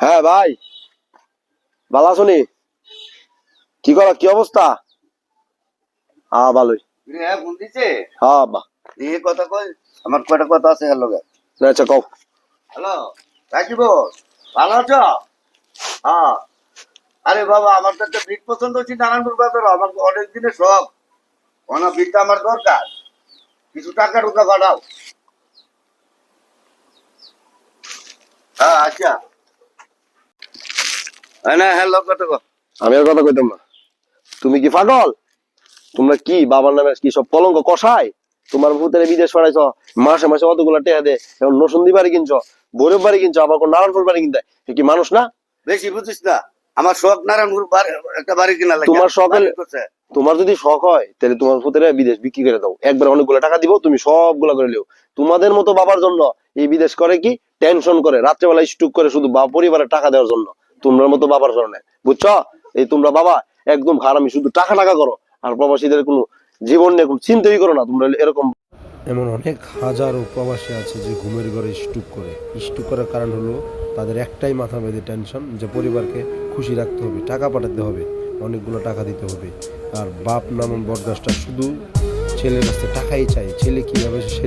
হ্যাঁ ভাই। ভালো আছনি কি করা কি অবস্থা? হ্যাঁ ভালোই। হ্যাঁ ফোন দিছে? হ্যাঁ বা। এই কথা কই আমার কয়টা কথা আছে হ্যালো না, আচ্ছা কও। হ্যালো রাজীব ভালো আছো? হ্যাঁ। আরে বাবা আমার তো একটা বিট পছন্দ হচ্ছে নারায়ণপুর বাজার আমার অনেক দিনের শখ। অনেক বিটটা আমার দরকার? কিছু টাকা টুকা পাঠাও। হ্যাঁ আচ্ছা। না হ্যালো কত কো। আমি আর কথা কইতাম না। তুমি কি পাগল? তোমরা কি বাবার নামে কি সব কলঙ্ক কষায়? তোমার ভূতের বিদেশ পাঠাইছ মাসে মাসে অতগুলো দে এখন নসুন্দি বাড়ি কিনছ ভৈরব বাড়ি কিনছ আবার কোন নারায়ণপুর বাড়ি কিনতে কি মানুষ না? বেশি বুঝিস না আমার শখ নারায়ণপুর একটা বাড়ি কিনা তোমার শখের- তোমার যদি শখ হয় তাহলে তোমার ভূতের বিদেশ বিক্রি করে দাও। একবার অনেকগুলো টাকা দিব তুমি সবগুলা করে লিও। তোমাদের মতো বাবার জন্য এই বিদেশ করে কি? টেনশন করে রাত্রেবেলা স্টুক করে শুধু বা পরিবারের টাকা দেওয়ার জন্য। তোমার মতো বাবার কারণে। বুঝছ? এই তোমরা বাবা, একদম হারামি শুধু টাকা টাকা করো। আর প্রবাসীদের কোনো জীবন নিয়ে কোনো চিন্তাই করো না, তোমরা এরকম এমন অনেক হাজারো প্রবাসী আছে যে ঘুমের ঘরে স্টুক করে। স্টুক করার কারণ হলো তাদের একটাই মাথা বেঁধে টেনশন যে পরিবারকে খুশি রাখতে হবে, টাকা পাঠাতে হবে, অনেকগুলো টাকা দিতে হবে। আর বাপ নামন বরদাসটা শুধু ছেলের কাছে টাকাই চাই ছেলে কীভাবে সে